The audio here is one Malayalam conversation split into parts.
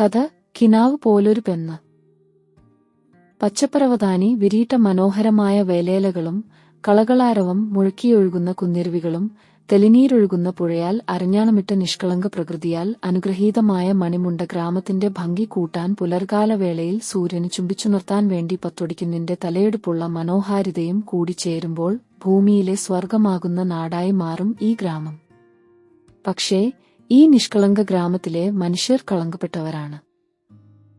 കഥ കിനാവ് പോലൊരു പെണ്ണ്. പച്ചപ്പരവതാനി വിരീട്ട മനോഹരമായ വേലേലകളും കളകളാരവം മുഴക്കിയൊഴുകുന്ന കുന്നിരുവികളും തെളിനീരൊഴുകുന്ന പുഴയാൽ അരഞ്ഞാണമിട്ട നിഷ്കളങ്ക പ്രകൃതിയാൽ അനുഗ്രഹീതമായ മണിമുണ്ട ഗ്രാമത്തിന്റെ ഭംഗി കൂട്ടാൻ പുലർകാലവേളയിൽ സൂര്യന് ചുംബിച്ചുണർത്താൻ വേണ്ടി പത്തൊടിക്കുന്നതിന്റെ തലയെടുപ്പുള്ള മനോഹാരിതയും കൂടിച്ചേരുമ്പോൾ ഭൂമിയിലെ സ്വർഗമാകുന്ന നാടായി മാറും ഈ ഗ്രാമം. പക്ഷേ ഈ നിഷ്കളങ്ക ഗ്രാമത്തിലെ മനുഷ്യർ കളങ്കപ്പെട്ടവരാണ്.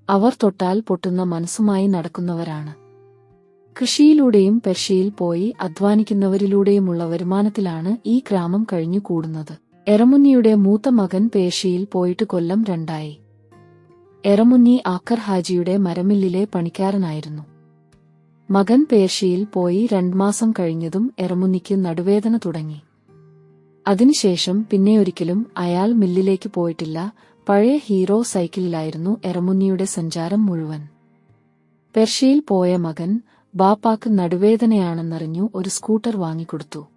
അവർ തൊട്ടാൽ പൊട്ടുന്ന മനസ്സുമായി നടക്കുന്നവരാണ്. കൃഷിയിലൂടെയും പെർഷ്യയിൽ പോയി അധ്വാനിക്കുന്നവരിലൂടെയുമുള്ള വരുമാനത്തിലാണ് ഈ ഗ്രാമം കഴിഞ്ഞു കൂടുന്നത് എറമുന്നിയുടെ മൂത്ത മകൻ പേർഷ്യയിൽ പോയിട്ട് കൊല്ലം രണ്ടായി. എറമുന്നി ആക്കർ ഹാജിയുടെ മരമില്ലിലെ പണിക്കാരനായിരുന്നു. മകൻ പേർഷ്യയിൽ പോയി രണ്ടുമാസം കഴിഞ്ഞതും എറമുന്നിക്ക് നടുവേദന തുടങ്ങി. അതിനുശേഷം പിന്നെ ഒരിക്കലും അയാൾ മില്ലിലേക്ക് പോയിട്ടില്ല. പഴയ ഹീറോ സൈക്കിളിലായിരുന്നു എറമുന്നിയുടെ സഞ്ചാരം മുഴുവൻ. പെർഷ്യയിൽ പോയ മകൻ ബാപ്പാക്ക് നടുവേദനയാണെന്നറിഞ്ഞു ഒരു സ്കൂട്ടർ വാങ്ങിക്കൊടുത്തു.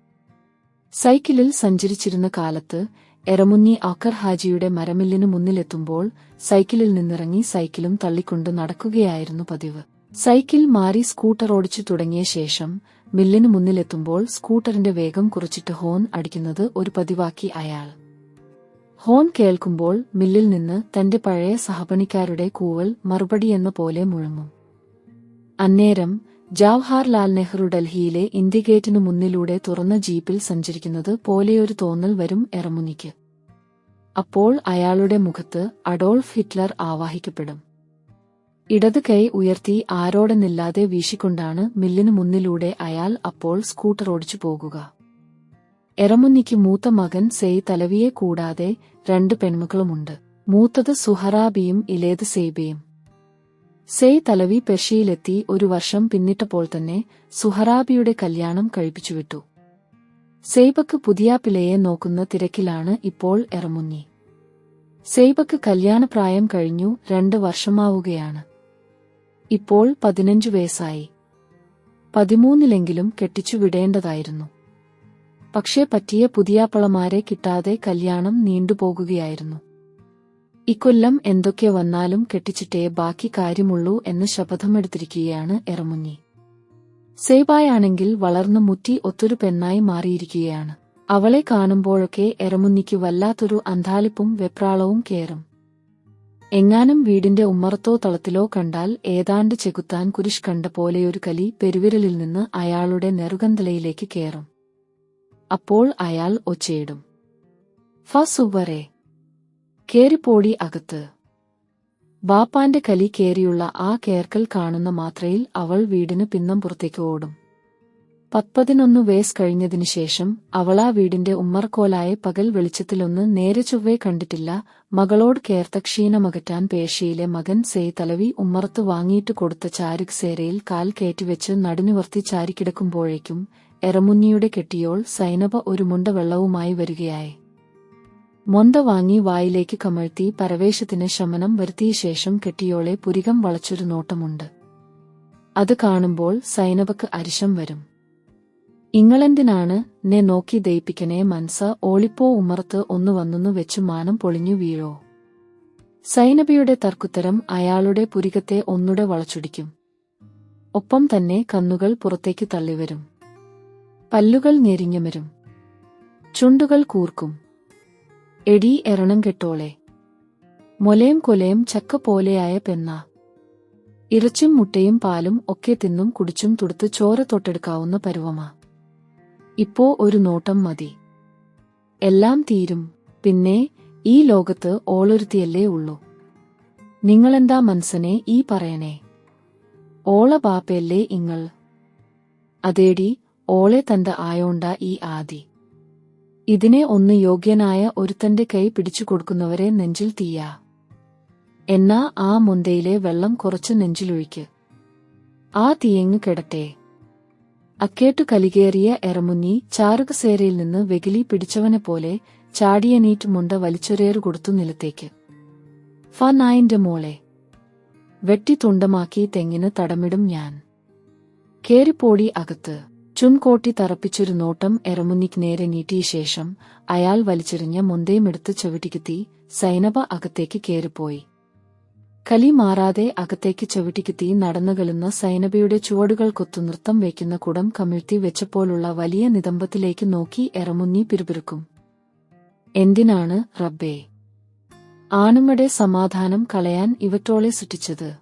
സൈക്കിളിൽ സഞ്ചരിച്ചിരുന്ന കാലത്ത് എറമുന്നി അക്കർ ഹാജിയുടെ മരമില്ലിനു മുന്നിലെത്തുമ്പോൾ സൈക്കിളിൽ നിന്നിറങ്ങി സൈക്കിളും തള്ളിക്കൊണ്ട് നടക്കുകയായിരുന്നു പതിവ്. സൈക്കിൾ മാറി സ്കൂട്ടർ ഓടിച്ചു തുടങ്ങിയ ശേഷം മില്ലിനു മുന്നിലെത്തുമ്പോൾ സ്കൂട്ടറിന്റെ വേഗം കുറച്ചിട്ട് ഹോൺ അടിക്കുന്നത് ഒരു പതിവാക്കി അയാൾ. ഹോൺ കേൾക്കുമ്പോൾ മില്ലിൽ നിന്ന് തന്റെ പഴയ സഹപണിക്കാരുടെ കൂവൽ മറുപടിയെന്ന പോലെ മുഴങ്ങും. അന്നേരം ജവഹർലാൽ നെഹ്റു ഡൽഹിയിലെ ഇന്ത്യഗേറ്റിനു മുന്നിലൂടെ തുറന്ന ജീപ്പിൽ സഞ്ചരിക്കുന്നത് പോലെയൊരു തോന്നൽ വരും എറമുനിക്ക്. അപ്പോൾ അയാളുടെ മുഖത്ത് അഡോൾഫ് ഹിറ്റ്ലർ ആവാഹിക്കപ്പെടും. ഇടത് കൈ ഉയർത്തി ആരോടെന്നില്ലാതെ വീശിക്കൊണ്ടാണ് മില്ലിനു മുന്നിലൂടെ അയാൾ അപ്പോൾ സ്കൂട്ടർ ഓടിച്ചു പോകുക. എറമുന്നിക്ക് മൂത്ത മകൻ സെയ് തലവിയെ കൂടാതെ രണ്ട് പെൺമക്കളുമുണ്ട്. മൂത്തത് സുഹറാബിയും ഇലേത് സെയ്ബിയും സെയ് തലവി പെർഷ്യയിലെത്തി ഒരു വർഷം പിന്നിട്ടപ്പോൾ തന്നെ സുഹറാബിയുടെ കല്യാണം കഴിപ്പിച്ചുവിട്ടു. സെയ്ബക്ക് പുതിയാപ്പിലയെ നോക്കുന്ന തിരക്കിലാണ് ഇപ്പോൾ എറമുന്നി സെയ്ബക്ക് കല്യാണപ്രായം കഴിഞ്ഞു രണ്ട് വർഷമാവുകയാണ്. ഇപ്പോൾ പതിനഞ്ചു വയസ്സായി. പതിമൂന്നിലെങ്കിലും കെട്ടിച്ചു വിടേണ്ടതായിരുന്നു. പക്ഷേ പറ്റിയ പുതിയാപ്പളമാരെ കിട്ടാതെ കല്യാണം നീണ്ടുപോകുകയായിരുന്നു ഇക്കൊല്ലം എന്തൊക്കെ വന്നാലും കെട്ടിച്ചിട്ടേ ബാക്കി കാര്യമുള്ളൂ എന്ന് ശപഥമെടുത്തിരിക്കുകയാണ് എറമുഞ്ഞി സേബായാണെങ്കിൽ വളർന്നു മുറ്റി ഒത്തൊരു പെണ്ണായി മാറിയിരിക്കുകയാണ്. അവളെ കാണുമ്പോഴൊക്കെ എറമുന്നിക്ക് വല്ലാത്തൊരു അന്താലിപ്പും വെപ്രാളവും കേറും. എങ്ങാനും വീടിന്റെ ഉമ്മറത്തോ തളത്തിലോ കണ്ടാൽ ഏതാണ്ട് ചെകുത്താൻ കുരിശ് കണ്ട പോലെയൊരു കലി പെരുവിരലിൽ നിന്ന് അയാളുടെ നെറുകന്തലയിലേക്ക് കയറും അപ്പോൾ അയാൾ ഒച്ചയിടും. ഫസുവരെ കേറിപ്പോടി അകത്ത്. ബാപ്പാന്റെ കലി കേറിയുള്ള ആ കേർക്കൽ കാണുന്ന മാത്രയിൽ അവൾ വീടിന് പിന്നം പുറത്തേക്ക് ഓടും. പത്പതിനൊന്ന് കഴിഞ്ഞതിനു ശേഷം അവളാ വീടിന്റെ ഉമ്മർക്കോലായ പകൽ വെളിച്ചത്തിലൊന്ന് നേരെ ചൊവ്വേ കണ്ടിട്ടില്ല. മകളോട് കേർത്ത ക്ഷീണമകറ്റാൻ പേശിയിലെ മകൻ സേ തലവി ഉമ്മറത്ത് വാങ്ങിയിട്ട് കൊടുത്ത ചാരുക് സേരയിൽ കാൽ കയറ്റിവെച്ച് നടുനിവർത്തി ചാരിക്കിടക്കുമ്പോഴേക്കും എറമുന്നിയുടെ കെട്ടിയോൾ സൈനബ ഒരു മുണ്ട വെള്ളവുമായി വരികയായി. മൊന്ത വാങ്ങി വായിലേക്ക് കമഴ്ത്തി പരവേശത്തിന് ശമനം വരുത്തിയ ശേഷം കെട്ടിയോളെ പുരികം വളച്ചൊരു നോട്ടമുണ്ട്. അത് കാണുമ്പോൾ സൈനബക്ക് അരിശം വരും. ഇങ്ങളെന്തിനാണ് നെ നോക്കി ദയിപ്പിക്കണേ മൻസ ഓളിപ്പോ ഉമർത്ത് ഒന്നു വന്നു വെച്ചു മാനം പൊളിഞ്ഞു വീഴോ? സൈനബിയുടെ തർക്കുത്തരം അയാളുടെ പുരികത്തെ ഒന്നുടെ വളച്ചൊടിക്കും. ഒപ്പം തന്നെ കന്നുകൾ പുറത്തേക്ക് തള്ളിവരും. പല്ലുകൾ ഞെരിഞ്ഞുമരും. ചുണ്ടുകൾ കൂർക്കും. എടി എറണം കെട്ടോളെ. മൊലയും കൊലയും ചക്ക പോലെയായ പെന്ന ഇറച്ചും മുട്ടയും പാലും ഒക്കെ തിന്നും കുടിച്ചും തുടുത്ത് ചോര തൊട്ടെടുക്കാവുന്ന പരുവമാ. ഇപ്പോ ഒരു നോട്ടം മതി. എല്ലാം തീരും പിന്നെ ഈ ലോകത്ത് ഓളൊരുത്തിയല്ലേ ഉള്ളൂ. നിങ്ങളെന്താ മനസ്സനെ ഈ പറയണേ? ഓള ബാപ്പയല്ലേ ഇങ്ങൾ? അതേടി ഓളെ തന്റെ ആയോണ്ട ഈ ആദി. ഇതിനെ ഒന്ന് യോഗ്യനായ ഒരുത്തന്റെ കൈ പിടിച്ചു കൊടുക്കുന്നവരെ നെഞ്ചിൽ തീയാ. എന്നാ ആ മുന്തയിലെ വെള്ളം കുറച്ച് നെഞ്ചിലൊഴിക്ക്. ആ തീയങ്ങ് കിടട്ടെ. അക്കേട്ടു കലികേറിയ എറമുന്നി ചാരുകസേരയിൽ നിന്ന് വെകിലി പിടിച്ചവനെ പോലെ ചാടിയ നീറ്റ് മുണ്ട വലിച്ചൊരേറു കൊടുത്തു നിലത്തേക്ക്. നായന്റെ മോളെ വെട്ടി തുണ്ടമാക്കി തെങ്ങിന് തടമിടും ഞാൻ. കേറിപ്പോടി അകത്ത് ചുൻകോട്ടി തറപ്പിച്ചൊരു നോട്ടം എറമുന്നിക്ക് നേരെ നീട്ടിയ ശേഷം അയാൾ വലിച്ചെറിഞ്ഞ മുന്തയുമെടുത്ത് ചവിട്ടിക്കുത്തി സൈനബ അകത്തേക്ക് കേറിപ്പോയി. കലി മാറാതെ അകത്തേക്ക് ചവിട്ടിക്ക് തീ നടന്നുകളുന്ന സൈനബയുടെ ചുവടുകൾക്കൊത്തു നൃത്തം വയ്ക്കുന്ന കുടം കമിഴ്ത്തി വെച്ചപ്പോലുള്ള വലിയ നിതംബത്തിലേക്ക് നോക്കി എറമുന്നി പിറുപിറുക്കും. എന്തിനാണ് റബ്ബേ? ആണുമ്മടെ സമാധാനം കളയാൻ ഇവറ്റോളെ സൃഷ്ടിച്ചത്.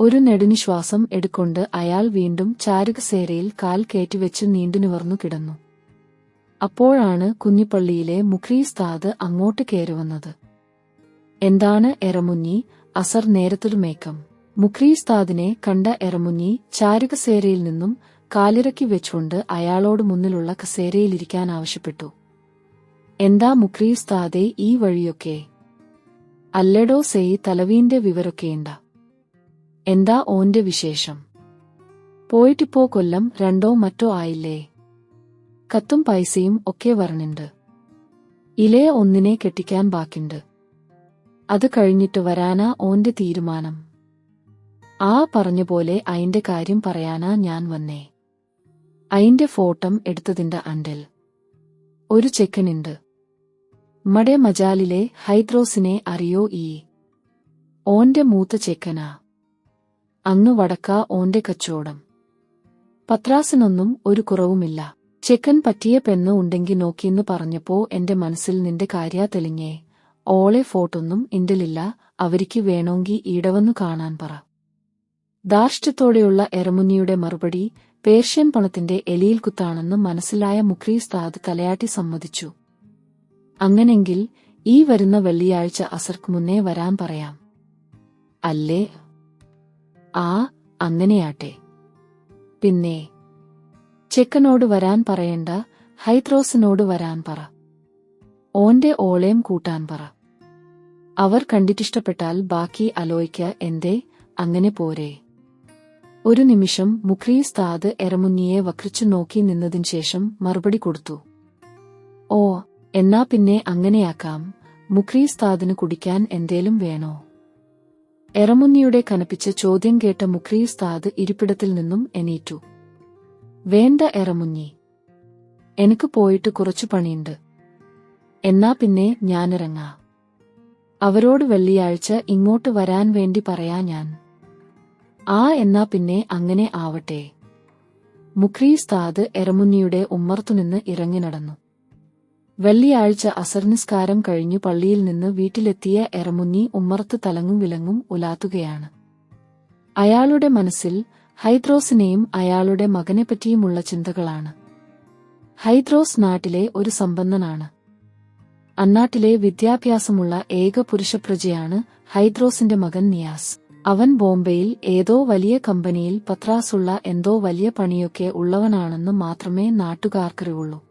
ഒരു നെടുനിശ്വാസം എടുക്കൊണ്ട് അയാൾ വീണ്ടും ചാരുകസേരയിൽ കാൽ കയറ്റിവെച്ച് നീണ്ടുനിവർന്നു കിടന്നു. അപ്പോഴാണ് കുഞ്ഞിപ്പള്ളിയിലെ മുഖ്രീസ്താദ് അങ്ങോട്ട് കയറുവന്നത്. എന്താണ് എറമുഞ്ഞി അസർ നേരത്തൊരു മേക്കം മുക്രീസ്താദിനെ കണ്ട എറമുഞ്ഞി ചാരുകസേരയിൽ നിന്നും കാലിറക്കി വെച്ചുകൊണ്ട് അയാളോട് മുന്നിലുള്ള കസേരയിലിരിക്കാൻ ആവശ്യപ്പെട്ടു. എന്താ മുക്രീസ്താദെ ഈ വഴിയൊക്കെ? അല്ലടോ സെയ് തലവീന്റെ വിവരൊക്കെയുണ്ട. എന്താ ഓന്റെ വിശേഷം? പോയിട്ടിപ്പോ കൊല്ലം രണ്ടോ മറ്റോ ആയില്ലേ? കത്തും പൈസയും ഒക്കെ വരണുണ്ട്. ഇലേ ഒന്നിനെ കെട്ടിക്കാൻ ബാക്കിണ്ട്. അത് കഴിഞ്ഞിട്ട് വരാനാ ഓന്റെ തീരുമാനം. ആ പറഞ്ഞ പോലെ അയിന്റെ കാര്യം പറയാനാ ഞാൻ വന്നേ. അയിന്റെ ഫോട്ടം എടുത്തതിന്റെ അണ്ടൽ. ഒരു ചെക്കനുണ്ട്. മടെ മജാലിലെ ഹൈദ്രോസിനെ അറിയോ ഈ? ഓന്റെ മൂത്ത ചെക്കനാ. അങ്ങ് വടക്ക ഓന്റെ കച്ചോടം പത്രാസിനൊന്നും ഒരു കുറവുമില്ല. ചെക്കൻ പറ്റിയ പെണ്ണ് ഉണ്ടെങ്കി നോക്കിന്ന് പറഞ്ഞപ്പോ എന്റെ മനസ്സിൽ നിന്റെ കാര്യാ തെളിഞ്ഞേ. ഓളെ ഫോട്ടൊന്നും ഇന്റലില്ല അവരിക്ക് വേണോങ്കി ഈടവന്നു കാണാൻ പറ. ധാർഷ്ട്യത്തോടെയുള്ള എറമുന്നിയുടെ മറുപടി പേർഷ്യൻ പണത്തിന്റെ എലിയിൽ കുത്താണെന്ന് മനസ്സിലായ മുഖ്രീസ്താദ് തലയാട്ടി സമ്മതിച്ചു. അങ്ങനെങ്കിൽ ഈ വരുന്ന വെള്ളിയാഴ്ച അസർക്ക് മുന്നേ വരാൻ പറയാം. അല്ലേ? ആ അങ്ങനെയാട്ടെ. പിന്നെ ചെക്കനോട് വരാൻ പറയണ്ട ഹൈത്രോസിനോട് വരാൻ പറ. ഓന്റെ ഓളേം കൂട്ടാൻ പറ. അവർ കണ്ടിട്ടിഷ്ടപ്പെട്ടാൽ ബാക്കി അലോയ്ക്ക എന്തേ? അങ്ങനെ പോരെ. ഒരു നിമിഷം മുഖ്രീസ്താദ് എറമുന്നിയെ വക്രിച്ചു നോക്കി നിന്നതിന് ശേഷം മറുപടി കൊടുത്തു. ഓ എന്നാ പിന്നെ അങ്ങനെയാക്കാം. മുഖ്രീസ്താദിന് കുടിക്കാൻ എന്തേലും വേണോ? എറമുന്നിയുടെ കനപ്പിച്ച ചോദ്യം കേട്ട മുഖ്രീസ്താദ് ഇരിപ്പിടത്തിൽ നിന്നും എണീറ്റു. വേണ്ട എറമുന്നി എനിക്ക് പോയിട്ട് കുറച്ചു പണിയുണ്ട്. എന്നാ പിന്നെ ഞാനിറങ്ങാ. അവരോട് വെള്ളിയാഴ്ച ഇങ്ങോട്ട് വരാൻ വേണ്ടി പറയാ ഞാൻ. ആ എന്നാ പിന്നെ അങ്ങനെ ആവട്ടെ. മുഖ്രീസ്താദ് എറമുന്നിയുടെ ഉമ്മർത്തുനിന്ന് ഇറങ്ങി നടന്നു. വെള്ളിയാഴ്ച അസർനിസ്കാരം കഴിഞ്ഞു പള്ളിയിൽ നിന്ന് വീട്ടിലെത്തിയ എറമുന്നി ഉമ്മർത്ത് തലങ്ങും വിലങ്ങും ഉലാത്തുകയാണ്. അയാളുടെ മനസ്സിൽ ഹൈദ്രോസിനെയും അയാളുടെ മകനെപ്പറ്റിയുമുള്ള ചിന്തകളാണ്. ഹൈദ്രോസ് നാട്ടിലെ ഒരു സമ്പന്നനാണ്. അന്നാട്ടിലെ വിദ്യാഭ്യാസമുള്ള ഏക പുരുഷപ്രജയാണ് ഹൈദ്രോസിന്റെ മകൻ നിയാസ്. അവൻ ബോംബെയിൽ ഏതോ വലിയ കമ്പനിയിൽ പത്രാസുള്ള എന്തോ വലിയ പണിയൊക്കെ ഉള്ളവനാണെന്ന് മാത്രമേ നാട്ടുകാർക്കറിവുള്ളൂ.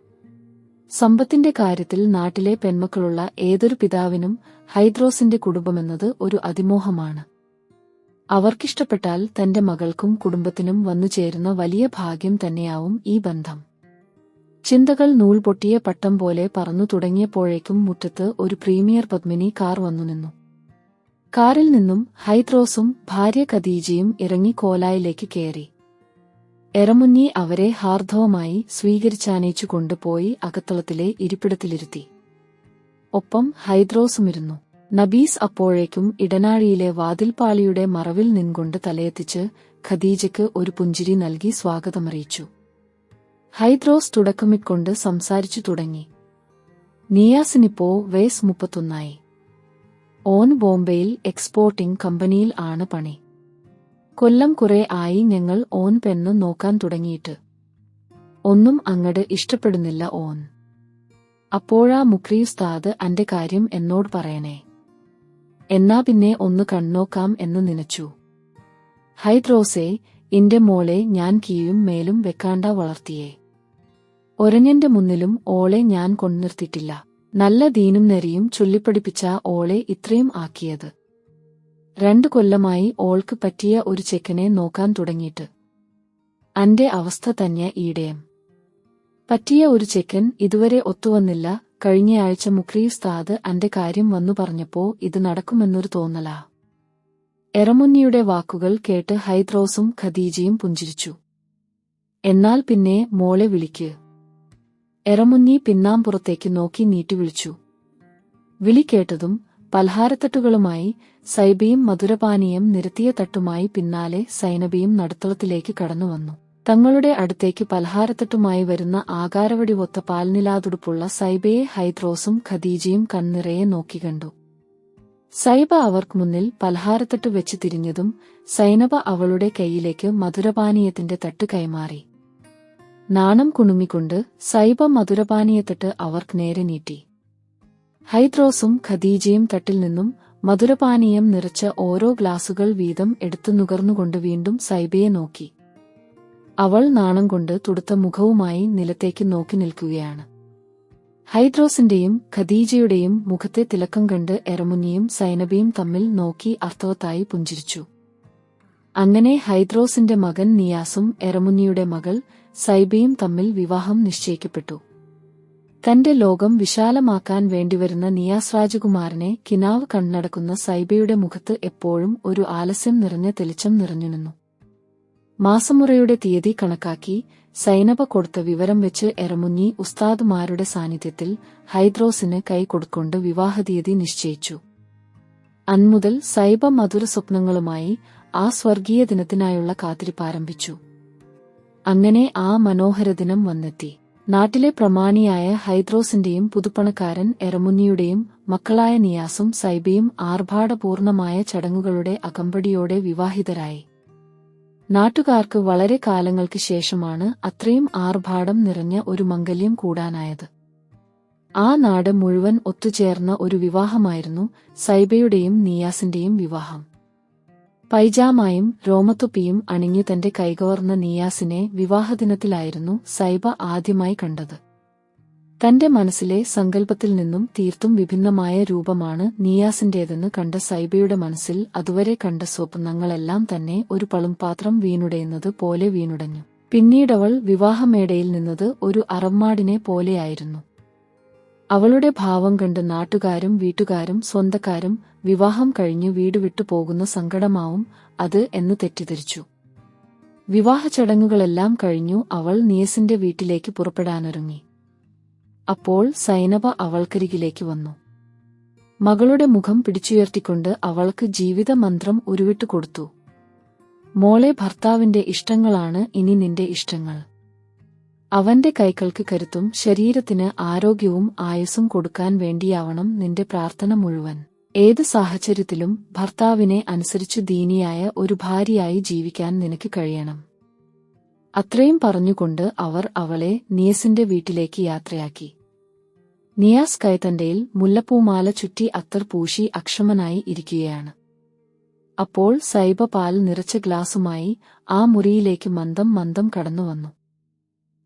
സമ്പത്തിന്റെ കാര്യത്തിൽ നാട്ടിലെ പെൺമക്കളുള്ള ഏതൊരു പിതാവിനും ഹൈദ്രോസിന്റെ കുടുംബമെന്നത് ഒരു അതിമോഹമാണ്. അവർക്കിഷ്ടപ്പെട്ടാൽ തന്റെ മകൾക്കും കുടുംബത്തിനും വന്നുചേരുന്ന വലിയ ഭാഗ്യം തന്നെയാവും ഈ ബന്ധം. ചിന്തകൾ നൂൽ പൊട്ടിയ പട്ടം പോലെ പറന്നു തുടങ്ങിയപ്പോഴേക്കും മുറ്റത്ത് ഒരു പ്രീമിയർ പത്മിനി കാർ വന്നു നിന്നു. കാറിൽ നിന്നും ഹൈത്രോസും ഭാര്യ ഖദീജയും ഇറങ്ങി കോലായിലേക്ക് കയറി. എറമുന്നി അവരെ ഹാർദവമായി സ്വീകരിച്ചാനയിച്ചു കൊണ്ടുപോയി അകത്തളത്തിലെ ഇരിപ്പിടത്തിലിരുത്തി. ഒപ്പം ഹൈദ്രോസുമിരുന്നു. നബീസ് അപ്പോഴേക്കും ഇടനാഴിയിലെ വാതിൽപാളിയുടെ മറവിൽ നിൻകൊണ്ട് തലയെത്തിച്ച് ഖദീജയ്ക്ക് ഒരു പുഞ്ചിരി നൽകി സ്വാഗതമറിയിച്ചു. ഹൈദ്രോസ് തുടക്കമിക്കൊണ്ട് സംസാരിച്ചു തുടങ്ങി. നിയാസിനിപ്പോ വയസ് മുപ്പത്തൊന്നായി. ഓൻ ബോംബെയിൽ എക്സ്പോർട്ടിംഗ് കമ്പനിയിൽ ആണ് പണി. കൊല്ലം കുറെ ആയി ഞങ്ങൾ ഓൻ പെണ്ണ് നോക്കാൻ തുടങ്ങിയിട്ട്. ഒന്നും അങ്ങട് ഇഷ്ടപ്പെടുന്നില്ല ഓൻ. അപ്പോഴാ മുക്രീസ്താദ് അന്റെ കാര്യം എന്നോട് പറയണേ. എന്നാ പിന്നെ ഒന്ന് കണ്ണോക്കാം എന്ന് നനച്ചു. ഹൈദ്രോസേ ഇന്റെ മോളെ ഞാൻ കീയും മേലും വെക്കാണ്ട വളർത്തിയേ. ഒരഞ്ഞന്റെ മുന്നിലും ഓളെ ഞാൻ കൊണ്ടുനിർത്തിയിട്ടില്ല. നല്ല ദീനും നെറിയും ചൊല്ലിപ്പടിപ്പിച്ച ഓളെ ഇത്രയും ആക്കിയത്. രണ്ടു കൊല്ലമായി ഓൾക്ക് പറ്റിയ ഒരു ചെക്കനെ നോക്കാൻ തുടങ്ങിയിട്ട്. അന്റെ അവസ്ഥ തന്നെ ഈടയം. പറ്റിയ ഒരു ചെക്കൻ ഇതുവരെ ഒത്തുവന്നില്ല. കഴിഞ്ഞയാഴ്ച മുക്രീസ്താദ് അന്റെ കാര്യം വന്നു പറഞ്ഞപ്പോ ഇത് നടക്കുമെന്നൊരു തോന്നലാ. എറമുന്നിയുടെ വാക്കുകൾ കേട്ട് ഹൈദ്രോസും ഖദീജയും പുഞ്ചിരിച്ചു. എന്നാൽ പിന്നെ മോളെ വിളിക്ക്. എറമുന്നി പിന്നാമ്പുറത്തേക്ക് നോക്കി നീട്ടിവിളിച്ചു വിളി കേട്ടതും പലഹാരത്തട്ടുകളുമായി സൈബിയും മധുരപാനീയം നിരത്തിയ തട്ടുമായി പിന്നാലെ സൈനബിയും നടുത്തളത്തിലേക്ക് കടന്നുവന്നു തങ്ങളുടെ അടുത്തേക്ക് പലഹാരത്തട്ടുമായി വരുന്ന ആകാരവടി ഒത്ത പാൽനിലാതുടുപ്പുള്ള സൈബയെ ഹൈദ്രോസും ഖദീജയും കണ്ണിറയെ നോക്കിക്കണ്ടു സൈബ അവർക്ക് മുന്നിൽ പലഹാരത്തട്ട് വെച്ച് തിരിഞ്ഞതും സൈനബ അവളുടെ കൈയിലേക്ക് മധുരപാനീയത്തിന്റെ തട്ട് കൈമാറി. നാണം കുണുമിക്കൊണ്ട് സൈബ മധുരപാനീയത്തിട്ട് അവർക്ക് നേരെ നീട്ടി. ഹൈദ്രോസും ഖദീജയും തട്ടിൽ നിന്നും മധുരപാനീയം നിറച്ച ഓരോ ഗ്ലാസുകൾ വീതം എടുത്തു നുകർന്നുകൊണ്ട് വീണ്ടും സൈബയെ നോക്കി. അവൾ നാണം കൊണ്ട് തുടുത്ത മുഖവുമായി നിലത്തേക്ക് നോക്കി നിൽക്കുകയാണ്. ഹൈദ്രോസിന്റെയും ഖദീജയുടെയും മുഖത്തെ തിലക്കം കണ്ട് എറമുനിയും സൈനബയും തമ്മിൽ നോക്കി അർത്ഥവത്തായി പുഞ്ചിരിച്ചു. അങ്ങനെ ഹൈദ്രോസിന്റെ മകൻ നിയാസും എറമുനിയുടെ മകൾ സൈബയും തമ്മിൽ വിവാഹം നിശ്ചയിക്കപ്പെട്ടു. തന്റെ ലോകം വിശാലമാക്കാൻ വേണ്ടിവരുന്ന നിയാസ് രാജകുമാരനെ കിനാവ് കണ്ണടക്കുന്ന സൈബയുടെ മുഖത്ത് എപ്പോഴും ഒരു ആലസ്യം നിറഞ്ഞ തെളിച്ചം നിറഞ്ഞുനിന്നു മാസമുറയുടെ തീയതി കണക്കാക്കി സൈനബ കൊടുത്ത വിവരം വെച്ച് എറമുഞ്ഞി ഉസ്താദുമാരുടെ സാന്നിധ്യത്തിൽ ഹൈദ്രോസിന് കൈ കൊടുക്കൊണ്ട് വിവാഹതീയതി നിശ്ചയിച്ചു. അന്മുതൽ സൈബ മധുര സ്വപ്നങ്ങളുമായി ആ സ്വർഗീയ ദിനത്തിനായുള്ള കാത്തിരിപ്പ് ആരംഭിച്ചു. അങ്ങനെ ആ മനോഹര ദിനം വന്നെത്തി. നാട്ടിലെ പ്രമാണിയായ ഹൈദ്രോസിന്റെയും പുതുപ്പണക്കാരൻ എറമുന്നിയുടെയും മക്കളായ നിയാസും സൈബയും ആർഭാടപൂർണമായ ചടങ്ങുകളുടെ അകമ്പടിയോടെ വിവാഹിതരായി. നാട്ടുകാർക്ക് വളരെ കാലങ്ങൾക്ക് ശേഷമാണ് അത്രയും ആർഭാടം നിറഞ്ഞ ഒരു മംഗല്യം കൂടാനായത്. ആ നാട് മുഴുവൻ ഒത്തുചേർന്ന ഒരു വിവാഹമായിരുന്നു സൈബയുടെയും നിയാസിന്റെയും വിവാഹം. പൈജാമായും രോമത്തുപ്പിയും അണിഞ്ഞു തന്റെ കൈകവർന്ന നിയാസിനെ വിവാഹദിനത്തിലായിരുന്നു സൈബ ആദ്യമായി കണ്ടത്. തന്റെ മനസ്സിലെ സങ്കല്പത്തിൽ നിന്നും തീർത്തും വിഭിന്നമായ രൂപമാണ് നിയാസിന്റേതെന്ന് കണ്ട സൈബയുടെ മനസ്സിൽ അതുവരെ കണ്ട സ്വപ്നങ്ങളെല്ലാം തന്നെ ഒരു പളുംപാത്രം വീണുടയുന്നത് പോലെ വീണുടഞ്ഞു. പിന്നീടവൾ വിവാഹമേടയിൽ നിന്നത് ഒരു അറമ്മാടിനെ പോലെയായിരുന്നു. അവളുടെ ഭാവം കണ്ട് നാട്ടുകാരും വീട്ടുകാരും സ്വന്തക്കാരും വിവാഹം കഴിഞ്ഞ് വീട് വിട്ടു പോകുന്ന സങ്കടമാവും അത് എന്ന് തെറ്റിദ്ധരിച്ചു. വിവാഹ ചടങ്ങുകളെല്ലാം കഴിഞ്ഞു അവൾ നിയസിന്റെ വീട്ടിലേക്ക് പുറപ്പെടാനൊരുങ്ങി. അപ്പോൾ സൈനബ അവൾക്കരികിലേക്ക് വന്നു. മകളുടെ മുഖം പിടിച്ചുയർത്തിക്കൊണ്ട് അവൾക്ക് ജീവിത മന്ത്രം ഉരുവിട്ടു കൊടുത്തു മോളെ ഭർത്താവിന്റെ ഇഷ്ടങ്ങളാണ് ഇനി നിന്റെ ഇഷ്ടങ്ങൾ. അവന്റെ കൈകൾക്ക് കരുത്തും ശരീരത്തിന് ആരോഗ്യവും ആയുസ്സും കൊടുക്കാൻ വേണ്ടിയാവണം നിന്റെ പ്രാർത്ഥന മുഴുവൻ. ഏത് സാഹചര്യത്തിലും ഭർത്താവിനെ അനുസരിച്ചു ദീനിയായ ഒരു ഭാര്യയായി ജീവിക്കാൻ നിനക്ക് കഴിയണം. അത്രയും പറഞ്ഞുകൊണ്ട് അവർ അവളെ നിയസിന്റെ വീട്ടിലേക്ക് യാത്രയാക്കി. നിയാസ് കൈതണ്ടയിൽ മുല്ലപ്പൂമാല ചുറ്റി അത്തർ പൂശി അക്ഷമനായി ഇരിക്കുകയാണ്. അപ്പോൾ സൈബ പാൽ നിറച്ച ഗ്ലാസുമായി ആ മുറിയിലേക്ക് മന്ദം മന്ദം കടന്നുവന്നു.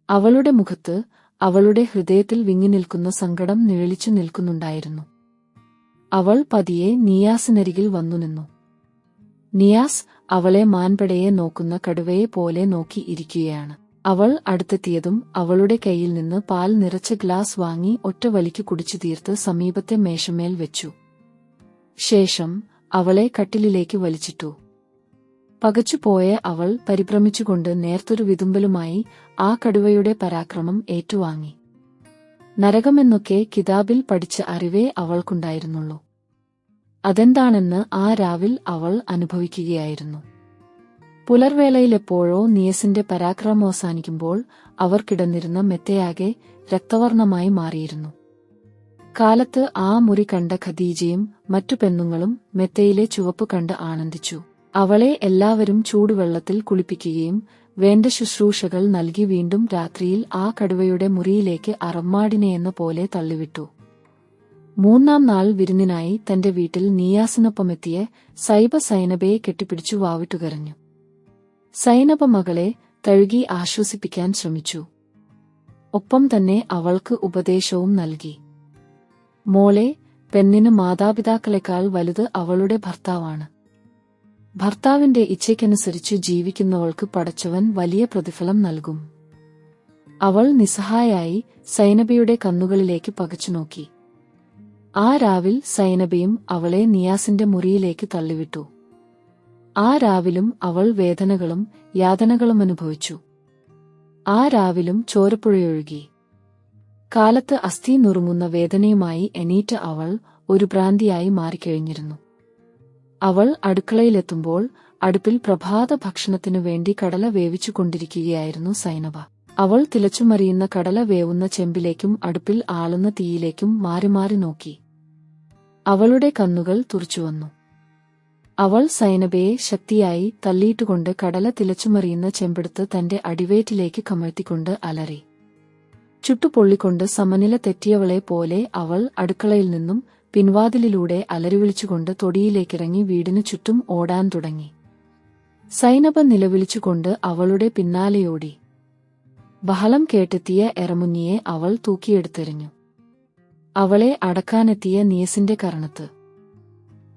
അവളുടെ മുഖത്ത് അവളുടെ ഹൃദയത്തിൽ വിങ്ങി നിൽക്കുന്ന സങ്കടം നിഴലിച്ചു നിൽക്കുന്നുണ്ടായിരുന്നു. അവൾ പതിയെ നിയാസിനരികിൽ വന്നു നിന്നു. നിയാസ് അവളെ മാൻപടയെ നോക്കുന്ന കടുവയെ പോലെ നോക്കി ഇരിക്കുകയാണ്. അവൾ അടുത്തെത്തിയതും അവളുടെ കയ്യിൽ നിന്ന് പാൽ നിറച്ച ഗ്ലാസ് വാങ്ങി ഒറ്റ വലിക്ക് കുടിച്ചു തീർത്ത് സമീപത്തെ മേശമേൽ വെച്ചു. ശേഷം അവളെ കട്ടിലിലേക്ക് വലിച്ചിട്ടു. പകച്ചുപോയ അവൾ പരിഭ്രമിച്ചുകൊണ്ട് നേർത്തൊരു വിതുമ്പലുമായി ആ കടുവയുടെ പരാക്രമം ഏറ്റുവാങ്ങി. നരകമെന്നൊക്കെ കിതാബിൽ പഠിച്ച അറിവേ അവൾക്കുണ്ടായിരുന്നുള്ളൂ. അതെന്താണെന്ന് ആ രാവിൽ അവൾ അനുഭവിക്കുകയായിരുന്നു. പുലർവേളയിലെപ്പോഴോ നിയസിന്റെ പരാക്രമം അവസാനിക്കുമ്പോൾ അവർ കിടന്നിരുന്ന മെത്തയാകെ രക്തവർണമായി മാറിയിരുന്നു. കാലത്ത് ആ മുറി കണ്ട ഖദീജയും മറ്റു പെണ്ണുങ്ങളും മെത്തയിലെ ചുവപ്പ് കണ്ട് ആനന്ദിച്ചു. അവളെ എല്ലാവരും ചൂടുവെള്ളത്തിൽ കുളിപ്പിക്കുകയും വേണ്ട ശുശ്രൂഷകൾ നൽകി വീണ്ടും രാത്രിയിൽ ആ കടുവയുടെ മുറിയിലേക്ക് അറമ്മാടിനെയെന്ന പോലെ തള്ളിവിട്ടു. മൂന്നാം നാൾ വിരുന്നിനായി തന്റെ വീട്ടിൽ നീയാസിനൊപ്പമെത്തിയ സൈബ സൈനബയെ കെട്ടിപ്പിടിച്ചു വാവിട്ടുകരഞ്ഞു. സൈനബ മകളെ തഴുകി ആശ്വസിപ്പിക്കാൻ ശ്രമിച്ചു. ഒപ്പം തന്നെ അവൾക്ക് ഉപദേശവും നൽകി. മോളെ പെണ്ണിന് മാതാപിതാക്കളെക്കാൾ വലുത് അവളുടെ ഭർത്താവാണ്. ഭർത്താവിന്റെ ഇച്ഛയ്ക്കനുസരിച്ച് ജീവിക്കുന്നവൾക്ക് പടച്ചവൻ വലിയ പ്രതിഫലം നൽകും. അവൾ നിസ്സഹായായി സൈനബയുടെ കണ്ണുകളിലേക്ക് പകച്ചു നോക്കി. ആ രാവിൽ സൈനബയും അവളെ നിയാസിന്റെ മുറിയിലേക്ക് തള്ളിവിട്ടു. ആ രാവിലും അവൾ വേദനകളും യാതനകളും അനുഭവിച്ചു. ആ രാവിലും ചോരപ്പുഴയൊഴുകി. കാലത്ത് അസ്ഥി നുറുങ്ങുന്ന വേദനയുമായി എണീറ്റ അവൾ ഒരു ഭ്രാന്തിയായി മാറിക്കഴിഞ്ഞിരുന്നു. അവൾ അടുക്കളയിലെത്തുമ്പോൾ അടുപ്പിൽ പ്രഭാത ഭക്ഷണത്തിനു വേണ്ടി കടല വേവിച്ചുകൊണ്ടിരിക്കുകയായിരുന്നു സൈനബ അവൾ തിളച്ചുമറിയുന്ന കടല വേവുന്ന ചെമ്പിലേക്കും അടുപ്പിൽ ആളുന്ന തീയിലേക്കും മാറി മാറി നോക്കി. അവളുടെ കണ്ണുകൾ തുറച്ചുവന്നു അവൾ സൈനബയെ ശക്തിയായി തള്ളിയിട്ടുകൊണ്ട് കടല തിളച്ചുമറിയുന്ന ചെമ്പെടുത്ത് തന്റെ അടിവേറ്റിലേക്ക് കമഴ്ത്തിക്കൊണ്ട് അലറി. ചുട്ടുപൊള്ളിക്കൊണ്ട് സമനില തെറ്റിയവളെ പോലെ അവൾ അടുക്കളയിൽ നിന്നും പിൻവാതിലിലൂടെ അലരുവിളിച്ചുകൊണ്ട് തൊടിയിലേക്കിറങ്ങി വീടിനു ചുറ്റും ഓടാൻ തുടങ്ങി. സൈനബ നിലവിളിച്ചുകൊണ്ട് അവളുടെ പിന്നാലെയോടി. ബഹളം കേട്ടെത്തിയ എറമുന്നിയെ അവൾ തൂക്കിയെടുത്തെറിഞ്ഞു. അവളെ അടക്കാനെത്തിയ നിയസിന്റെ കരണത്ത്.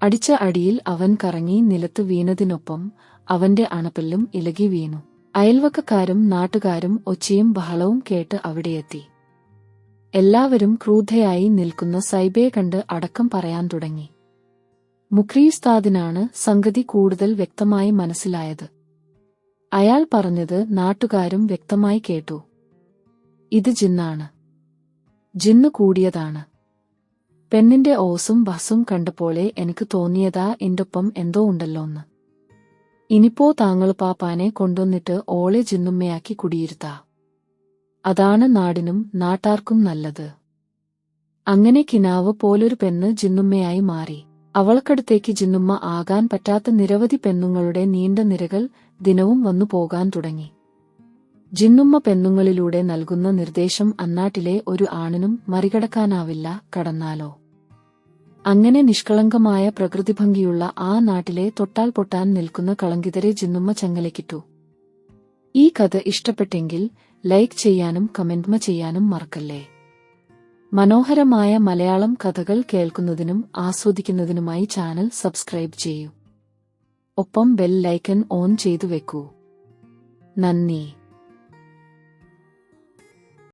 അടിച്ച അടിയിൽ അവൻ കറങ്ങി നിലത്ത് വീണതിനൊപ്പം അവന്റെ അണപ്പല്ലും ഇലകി വീണു. അയൽവക്കക്കാരും നാട്ടുകാരും ഒച്ചയും ബഹളവും കേട്ട് അവിടെയെത്തി. എല്ലാവരും ക്രൂദ്ധയായി നിൽക്കുന്ന സൈബയെ കണ്ട് അടക്കം പറയാൻ തുടങ്ങി. മുക്രീസ്താദിനാണ് സംഗതി കൂടുതൽ വ്യക്തമായി മനസ്സിലായത്. അയാൾ പറഞ്ഞത് നാട്ടുകാരും വ്യക്തമായി കേട്ടു. ഇത് ജിന്നാണ്. ജിന്ന് കൂടിയതാണ്. പെണ്ണിന്റെ ഓസും ബസും കണ്ടപോലെ എനിക്ക് തോന്നിയതാ എന്റൊപ്പം എന്തോ ഉണ്ടല്ലോന്ന്. ഇനിപ്പോ താങ്കൾ പാപ്പാനെ കൊണ്ടുവന്നിട്ട് ഓളെ ജിന്നുമ്മയാക്കി കുടിയിരുത്താ. അതാണ് നാടിനും നാട്ടാർക്കും നല്ലത്. അങ്ങനെ കിനാവ് പോലൊരു പെണ്ണ് ജിന്നുമ്മയായി മാറി. അവൾക്കടുത്തേക്ക് ജിന്നുമ്മ ആകാൻ പറ്റാത്ത നിരവധി പെണ്ണുങ്ങളുടെ നീണ്ട നിരകൾ ദിനവും വന്നു പോകാൻ തുടങ്ങി. ജിന്നുമ്മ പെണ്ണുങ്ങളിലൂടെ നൽകുന്ന നിർദ്ദേശം അന്നാട്ടിലെ ഒരു ആണിനും മറികടക്കാനാവില്ല കടന്നാലോ. അങ്ങനെ നിഷ്കളങ്കമായ പ്രകൃതിഭംഗിയുള്ള ആ നാട്ടിലെ തൊട്ടാൽ പൊട്ടാൻ നിൽക്കുന്ന കളങ്കിതരെ ജിന്നുമ്മ ചങ്ങലക്കിട്ടു ഈ കഥ ഇഷ്ടപ്പെട്ടെങ്കിൽ ലൈക്ക് ചെയ്യാനും കമന്റ്മ ചെയ്യാനും മറക്കല്ലേ? മനോഹരമായ മലയാളം കഥകൾ കേൾക്കുന്നതിനും ആസ്വദിക്കുന്നതിനുമായി ചാനൽ സബ്സ്ക്രൈബ് ചെയ്യൂ. ഒപ്പം ബെൽ ലൈക്കൻ ഓൺ ചെയ്തു വെക്കൂ. നന്ദി.